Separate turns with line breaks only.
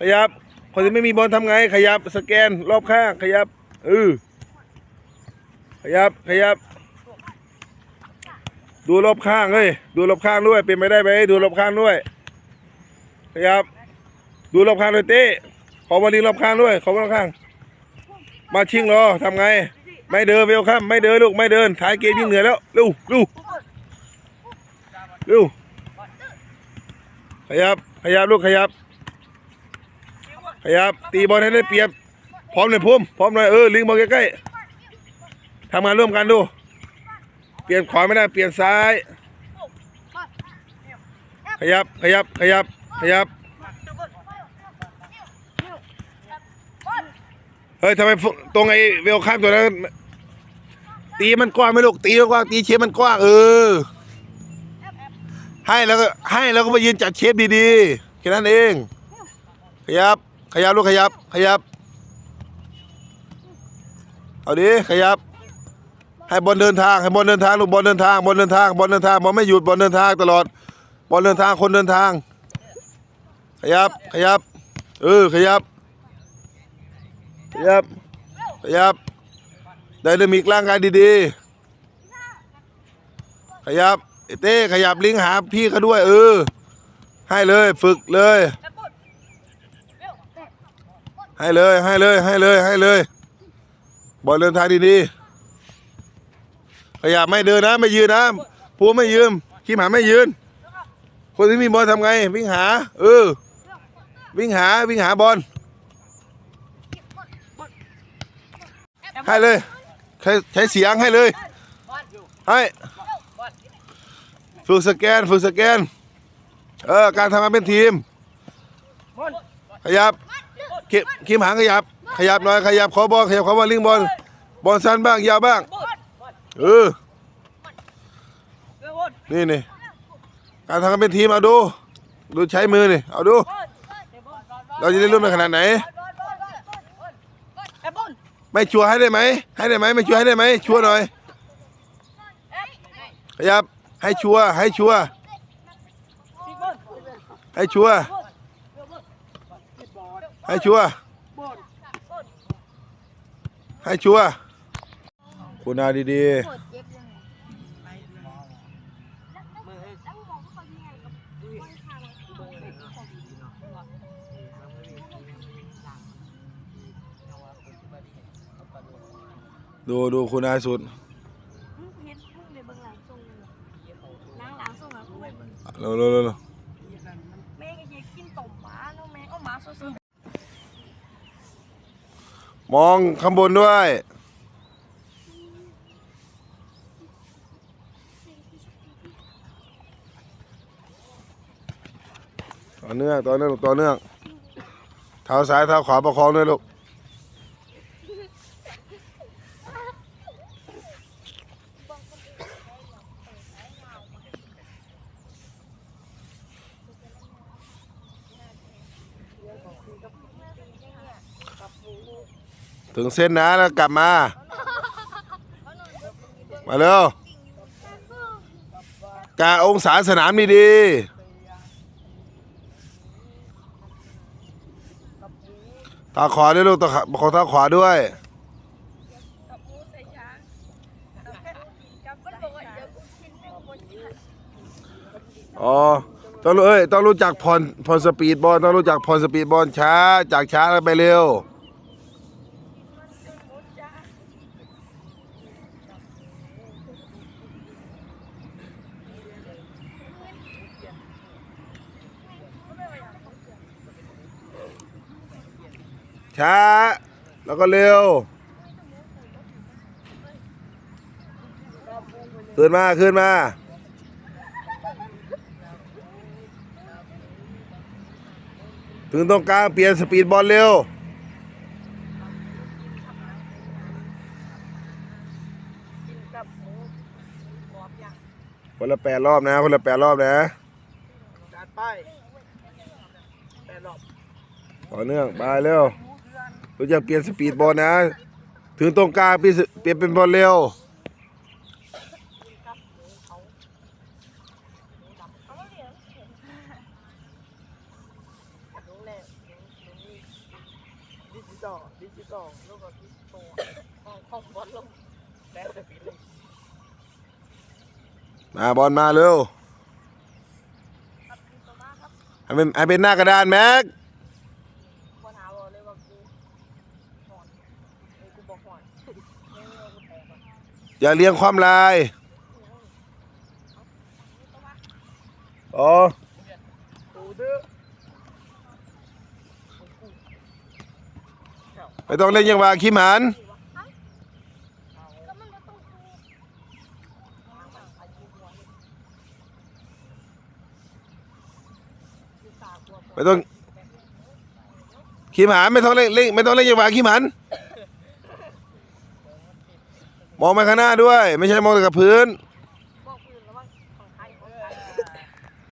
ขยับ คนที่ไม่มีบอลทำไง ขยับสแกนรอบข้าง ขยับเออขยับขยับ ดูรอบข้างเฮ้ยดูรอบข้างด้วย เป็นไปได้ไหมดูรอบข้างด้วย ขยับ ดูรอบข้างด้วยเต้ขอบอลลิงรอบข้างด้วยขอรอบข้าง มาชิงรอทำไง ไม่เดินเวลคัมไม่เดินลูกไม่เดินท้ายเกมยิ่งเหนื่อยแล้วเร็วเร็วเร็วขยับขยับลูกขยับ ขยับตีบอลให้ได้เปรียบ พร้อมเลยพุ่มพร้อมเลยเออลิงบอลใกล้ๆทำงานร่วมกันดู เปลี่ยนขวาไม่ได้เปลี่ยนซ้าย ขยับขยับขยับขยับเฮ้ยทำไมฟุตรงไอ้เวลคัมตัวนั้นตีมันกว้างไหม่ลูกตีมันกว้างตีเชฟมันกว้างเออ ให้แล้วก็ให้แล้วก็มายืนจัดเชฟดีๆแค่นั้นเอง ขยับ ขยับลูกขยับ ขยับ เอาดิขยับ ให้บอลเดินทางให้บอลเดินทางลูกบอลเดินทางบอลเดินทางบอลเดินทางบอลไม่หยุดบอลเดินทางตลอดบอลเดินทางคนเดินทาง ขยับขยับเออขยับ ขยับ ขยับไดนามิกร่างกายดีๆ ขยับไอเต้ขยับลิงหาพี่เขาด้วย เออ ให้เลยฝึกเลย ให้เลยให้เลยให้เลยให้เลยบอลเดินทางดีๆขยับไม่เดินนะไม่ยืนนะพูไม่ยืมขี้หมาไม่ยืน คนที่มีบอลทำไง วิ่งหา เออ วิ่งหาวิ่งหาบอลให้เลย ใช้ใช้เสียงให้เลย ให้ฝึกสแกนฝึกสแกน เออ การทำงานเป็นทีม ขยับ เก็บคิมหางขยับ ขยับหน่อย ขยับขอบอลขยับขอบอลลิงบอลบอลสั้นบ้างยาวบ้าง เออ นี่นี่การทำงานเป็นทีมเอาดู ดูใช้มือนี่เอาดู เราจะได้รุ่นไปขนาดไหน ไม่ชัวร์ให้ได้ไหม ให้ได้ไหมไม่ชัวร์ให้ได้ไหม ชัวร์หน่อย ขยับ ให้ชัวร์ให้ชัวร์ให้ชัวร์ ให้ชัวร์ให้ชัวร์คุณอาดี
ปวดเจ็บยังไง
ๆดูดูคุณอาสุด
เฮ็ดเพิ่งไปเบิ่งหลังทรงนางหลังทรงอะกูไปเบิ่ง
เร็วเร็วเร็วเร็ว
แม่ก็อยากกินต้มหมาเนาะแม่เอาหมาสด
มองข้างบนด้วย ต่อเนื่องต่อเนื่องต่อเนื่องเท้าซ้ายเท้าขวาประคองด้วยลูก ถึงเส้นนะแล้วกลับมา มาเร็วกาองศาสนามดีๆตาขวาด้วยลูกตาขาขอตาขวาด้วยอ๋อต้องรู้เอ้ยต้องรู้จักผ่อนผ่อนสปีดบอลต้องรู้จักผ่อนสปีดบอลช้า จากช้าแล้วไปเร็ว ช้า แล้วก็เร็วขึ้นมาขึ้นมาถึงตรงกลางเปลี่ยนสปีดบอลเร็ว คนละแปดรอบนะ คนละแปดรอบนะ
จัดไปแปดรอบ
ต่อเนื่อง ไปเร็ว รู้จักเปลี่ยนสปีดบอลนะ ถึงตรงกลางเปลี่ยนเปลี่ยนเป็นบอลเร็ว
ๆ
ต่อดิจิตอลลูกกับดิจิตอลห้องห้องบอลลงแล้วแต่ปีเลย
มาบอลมาเร็ว
ครับมีตัวมาครับ
ให้เป็นให้เป็นหน้ากระดานแม็ก
ปัญหาบอกเลยว่ากูหอนเอ้ยกูบอกหอนเอ้ยกูแตกว่ะ
อย่าเลี้ยงความลายอ๋อไม่ต้องเล่นยังว่าขี้หมัน
ก็มัน
ไม่ต้องขี้หมันไม่ต้องเล่นไม่ต้องเล่นยังว่าขี้หมัน มองไปข้างหน้าด้วย ไม่ใช่มองแต่กับพื้น